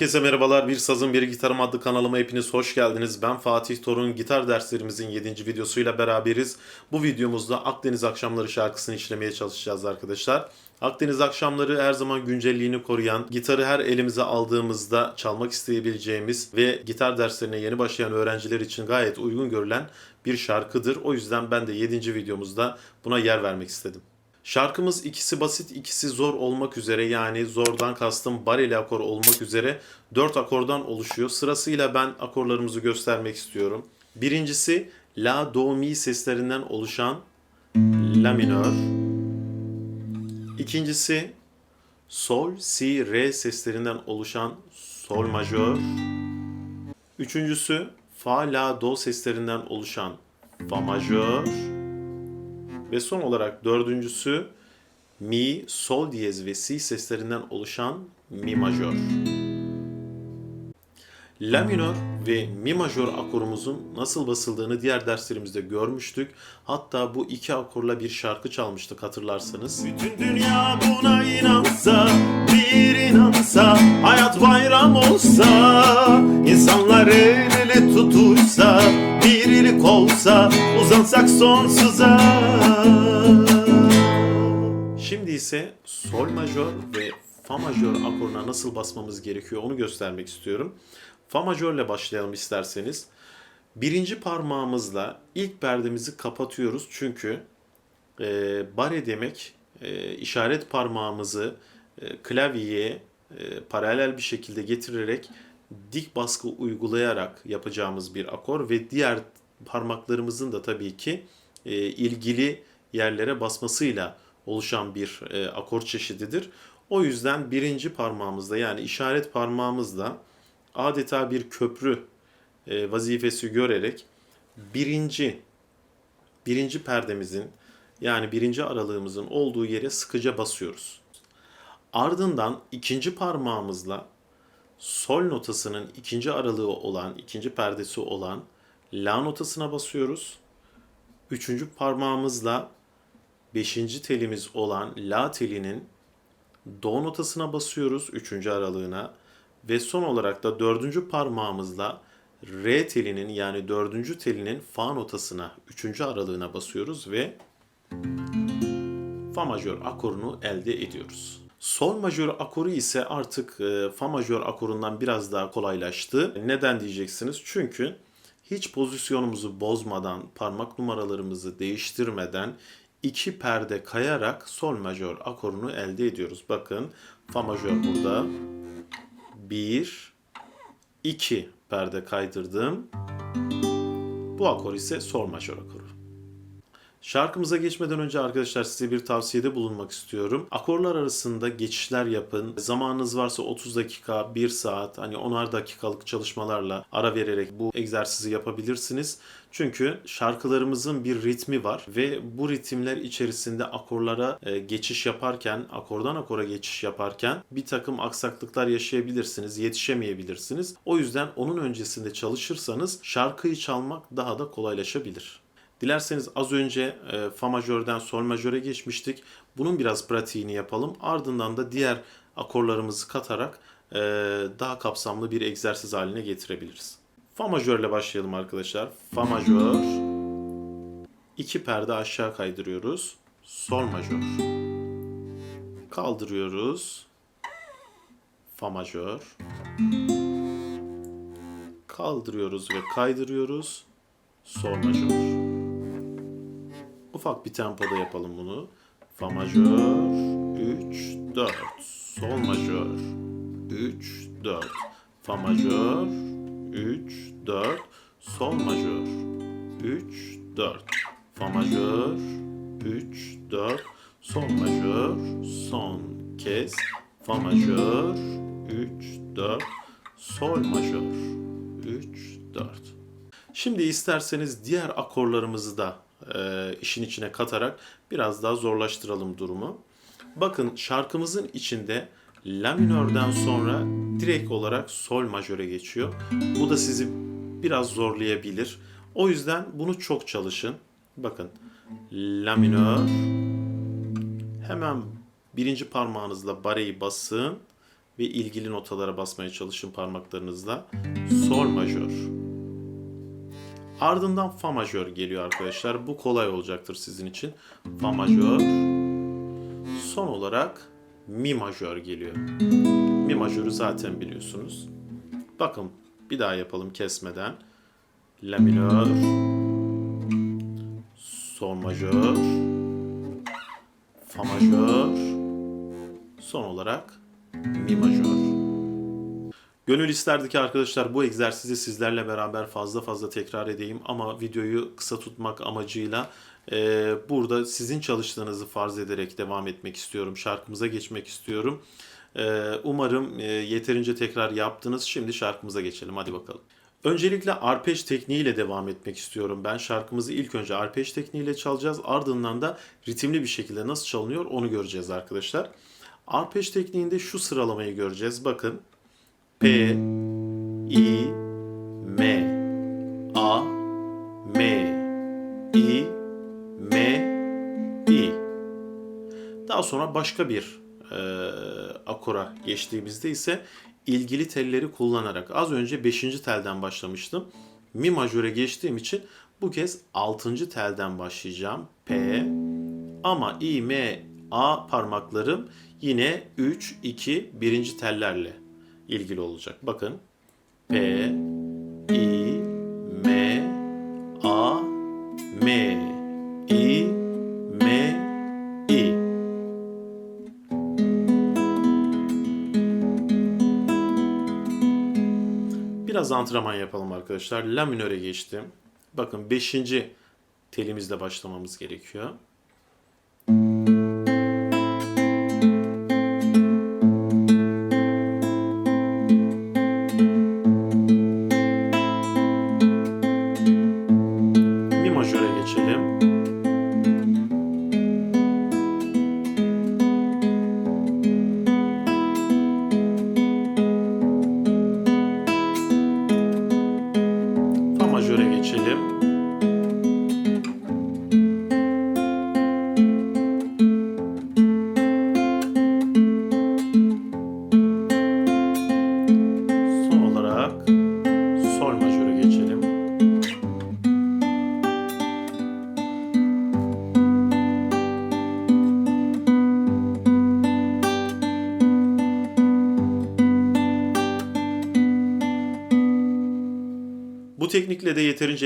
Herkese merhabalar. Bir Sazın Bir Gitarım adlı kanalıma hepiniz hoş geldiniz. Ben Fatih Torun. Gitar derslerimizin 7. videosuyla beraberiz. Bu videomuzda Akdeniz Akşamları şarkısını işlemeye çalışacağız arkadaşlar. Akdeniz Akşamları her zaman güncelliğini koruyan, gitarı her elimize aldığımızda çalmak isteyebileceğimiz ve gitar derslerine yeni başlayan öğrenciler için gayet uygun görülen bir şarkıdır. O yüzden ben de 7. videomuzda buna yer vermek istedim. Şarkımız ikisi basit, ikisi zor olmak üzere yani zordan kastım bareli akor olmak üzere 4 akordan oluşuyor. Sırasıyla ben akorlarımızı göstermek istiyorum. Birincisi La, Do, Mi seslerinden oluşan La minör. İkincisi Sol, Si, Re seslerinden oluşan Sol majör. Üçüncüsü Fa, La, Do seslerinden oluşan Fa majör. Ve son olarak dördüncüsü mi, sol diyez ve si seslerinden oluşan mi majör. La minör ve mi majör akorumuzun nasıl basıldığını diğer derslerimizde görmüştük. Hatta bu iki akorla bir şarkı çalmıştık hatırlarsanız. Bütün dünya buna inansa, bir inansa, hayat bayram olsa, olsa, uzansak sonsuza. Şimdi ise sol majör ve fa majör akoruna nasıl basmamız gerekiyor onu göstermek istiyorum. Fa majörle başlayalım isterseniz. Birinci parmağımızla ilk perdemizi kapatıyoruz çünkü e, bare demek e, işaret parmağımızı e, klavyeye e, paralel bir şekilde getirerek dik baskı uygulayarak yapacağımız bir akor ve diğer parmaklarımızın da tabii ki e, ilgili yerlere basmasıyla oluşan bir e, akor çeşididir. O yüzden birinci parmağımızda yani işaret parmağımızda adeta bir köprü e, vazifesi görerek birinci birinci perdemizin yani birinci aralığımızın olduğu yere sıkıca basıyoruz. Ardından ikinci parmağımızla sol notasının ikinci aralığı olan, ikinci perdesi olan la notasına basıyoruz. Üçüncü parmağımızla beşinci telimiz olan la telinin do notasına basıyoruz üçüncü aralığına ve son olarak da dördüncü parmağımızla re telinin yani dördüncü telinin fa notasına üçüncü aralığına basıyoruz ve fa majör akorunu elde ediyoruz. Sol majör akoru ise artık e, fa majör akorundan biraz daha kolaylaştı. Neden diyeceksiniz? Çünkü hiç pozisyonumuzu bozmadan, parmak numaralarımızı değiştirmeden iki perde kayarak sol majör akorunu elde ediyoruz. Bakın fa majör burada. 1 2 perde kaydırdım. Bu akor ise sol majör akoru. Şarkımıza geçmeden önce arkadaşlar size bir tavsiyede bulunmak istiyorum. Akorlar arasında geçişler yapın. Zamanınız varsa 30 dakika, 1 saat, hani 10'ar dakikalık çalışmalarla ara vererek bu egzersizi yapabilirsiniz. Çünkü şarkılarımızın bir ritmi var ve bu ritimler içerisinde akorlara e, geçiş yaparken, akordan akora geçiş yaparken bir takım aksaklıklar yaşayabilirsiniz, yetişemeyebilirsiniz. O yüzden onun öncesinde çalışırsanız şarkıyı çalmak daha da kolaylaşabilir. Dilerseniz az önce e, fa majörden sol majöre geçmiştik. Bunun biraz pratiğini yapalım. Ardından da diğer akorlarımızı katarak e, daha kapsamlı bir egzersiz haline getirebiliriz. Fa majörle başlayalım arkadaşlar. Fa majör. İki perde aşağı kaydırıyoruz. Sol majör. Kaldırıyoruz. Fa majör. Kaldırıyoruz ve kaydırıyoruz. Sol majör. Ufak bir tempoda yapalım bunu. Fa majör 3 4 sol majör 3 4 fa majör 3 4 sol majör 3 4 fa majör 3 4 sol majör son kez. Fa majör 3 4 sol majör 3 4 Şimdi isterseniz diğer akorlarımızı da e, işin içine katarak biraz daha zorlaştıralım durumu. Bakın şarkımızın içinde La minörden sonra direkt olarak sol majöre geçiyor. Bu da sizi biraz zorlayabilir. O yüzden bunu çok çalışın. Bakın La minör hemen birinci parmağınızla bareyi basın ve ilgili notalara basmaya çalışın parmaklarınızla. Sol majör. Ardından fa majör geliyor arkadaşlar. Bu kolay olacaktır sizin için. Fa majör. Son olarak mi majör geliyor. Mi majörü zaten biliyorsunuz. Bakın bir daha yapalım kesmeden. La minör. Sol majör. Fa majör. Son olarak mi majör. Gönül isterdi ki arkadaşlar bu egzersizi sizlerle beraber fazla fazla tekrar edeyim ama videoyu kısa tutmak amacıyla e, burada sizin çalıştığınızı farz ederek devam etmek istiyorum. Şarkımıza geçmek istiyorum. E, umarım e, yeterince tekrar yaptınız. Şimdi şarkımıza geçelim. Hadi bakalım. Öncelikle arpej tekniğiyle devam etmek istiyorum. Ben şarkımızı ilk önce arpej tekniğiyle çalacağız. Ardından da ritimli bir şekilde nasıl çalınıyor onu göreceğiz arkadaşlar. Arpej tekniğinde şu sıralamayı göreceğiz. Bakın. P, I, M, A, M, I, M, I. Daha sonra başka bir e, akora geçtiğimizde ise ilgili telleri kullanarak az önce 5. telden başlamıştım. Mi majöre geçtiğim için bu kez 6. telden başlayacağım. P ama I, M, A parmaklarım yine 3, 2, 1. tellerle ilgili olacak. Bakın. P, I, M, A, M, I, M, I. Biraz antrenman yapalım arkadaşlar. La minöre geçtim. Bakın 5. telimizle başlamamız gerekiyor.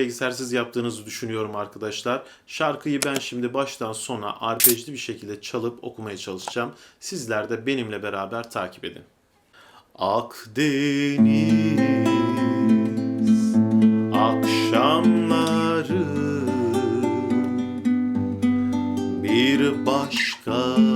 Egzersiz yaptığınızı düşünüyorum arkadaşlar. Şarkıyı ben şimdi baştan sona arpejli bir şekilde çalıp okumaya çalışacağım. Sizler de benimle beraber takip edin. Akdeniz akşamları bir başka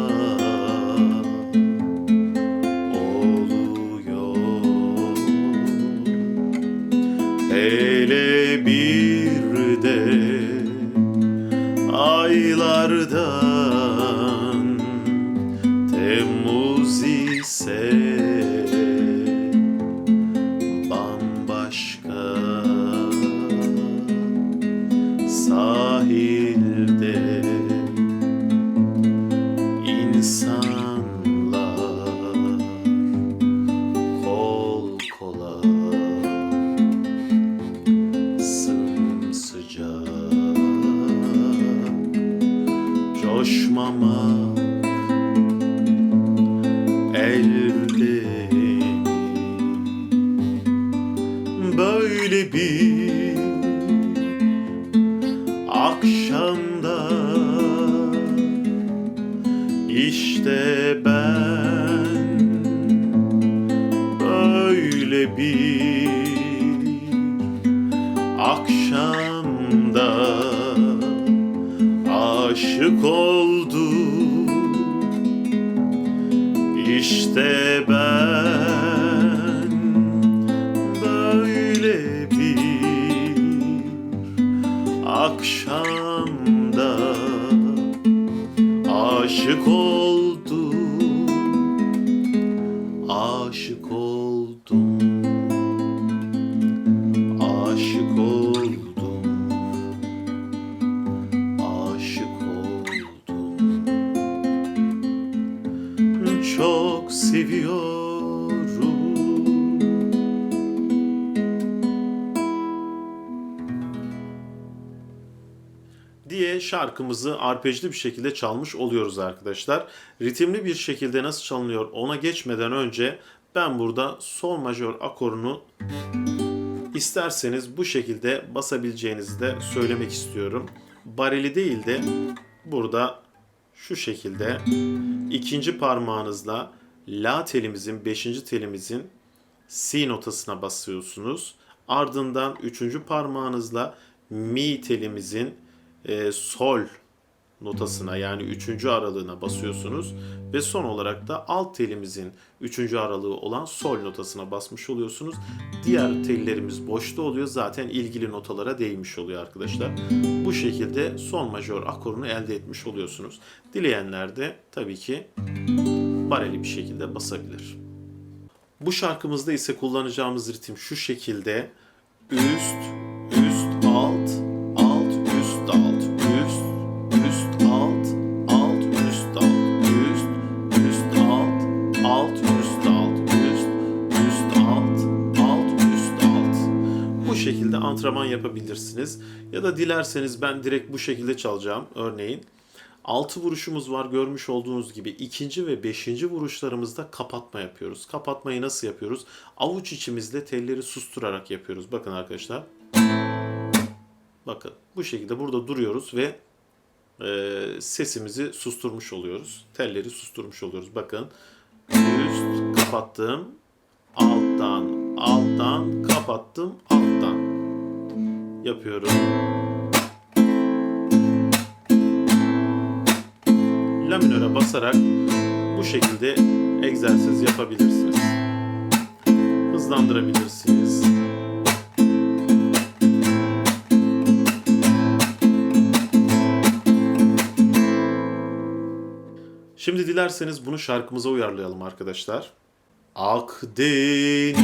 bir akşamda aşık oldum. İşte ben böyle bir akşamda aşık oldum. Aşık oldum şarkımızı arpejli bir şekilde çalmış oluyoruz arkadaşlar. Ritimli bir şekilde nasıl çalınıyor ona geçmeden önce ben burada sol majör akorunu isterseniz bu şekilde basabileceğinizi de söylemek istiyorum. Bareli değil de burada şu şekilde ikinci parmağınızla la telimizin, beşinci telimizin si notasına basıyorsunuz. Ardından üçüncü parmağınızla mi telimizin e, sol notasına yani üçüncü aralığına basıyorsunuz ve son olarak da alt telimizin üçüncü aralığı olan sol notasına basmış oluyorsunuz. Diğer tellerimiz boşta oluyor zaten ilgili notalara değmiş oluyor arkadaşlar. Bu şekilde sol majör akorunu elde etmiş oluyorsunuz. Dileyenler de tabii ki bareli bir şekilde basabilir. Bu şarkımızda ise kullanacağımız ritim şu şekilde üst, antrenman yapabilirsiniz. Ya da dilerseniz ben direkt bu şekilde çalacağım örneğin. 6 vuruşumuz var görmüş olduğunuz gibi. ikinci ve beşinci vuruşlarımızda kapatma yapıyoruz. Kapatmayı nasıl yapıyoruz? Avuç içimizle telleri susturarak yapıyoruz. Bakın arkadaşlar. Bakın bu şekilde burada duruyoruz ve e, sesimizi susturmuş oluyoruz. Telleri susturmuş oluyoruz. Bakın üst kapattım. Alttan alttan kapattım alttan yapıyorum. La minöre basarak bu şekilde egzersiz yapabilirsiniz. Hızlandırabilirsiniz. Şimdi dilerseniz bunu şarkımıza uyarlayalım arkadaşlar. Akdeniz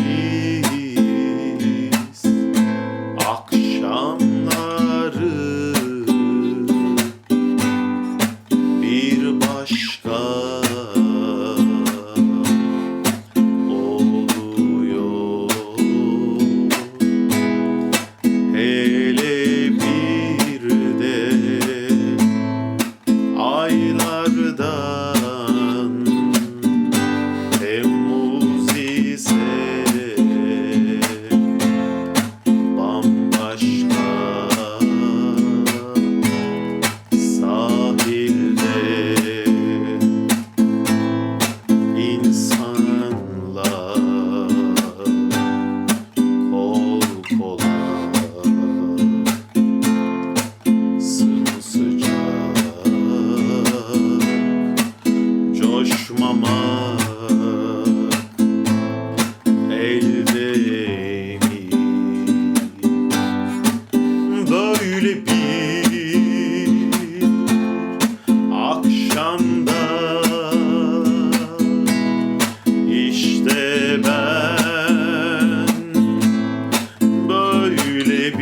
böyle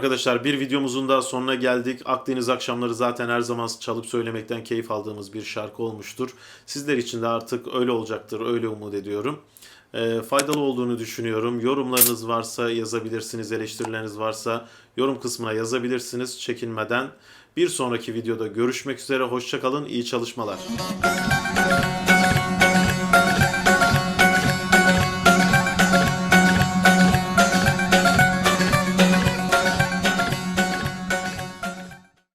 arkadaşlar bir videomuzun daha sonuna geldik. Akdeniz akşamları zaten her zaman çalıp söylemekten keyif aldığımız bir şarkı olmuştur. Sizler için de artık öyle olacaktır, öyle umut ediyorum. Ee, faydalı olduğunu düşünüyorum. Yorumlarınız varsa yazabilirsiniz, eleştirileriniz varsa yorum kısmına yazabilirsiniz çekinmeden. Bir sonraki videoda görüşmek üzere, hoşçakalın, iyi çalışmalar.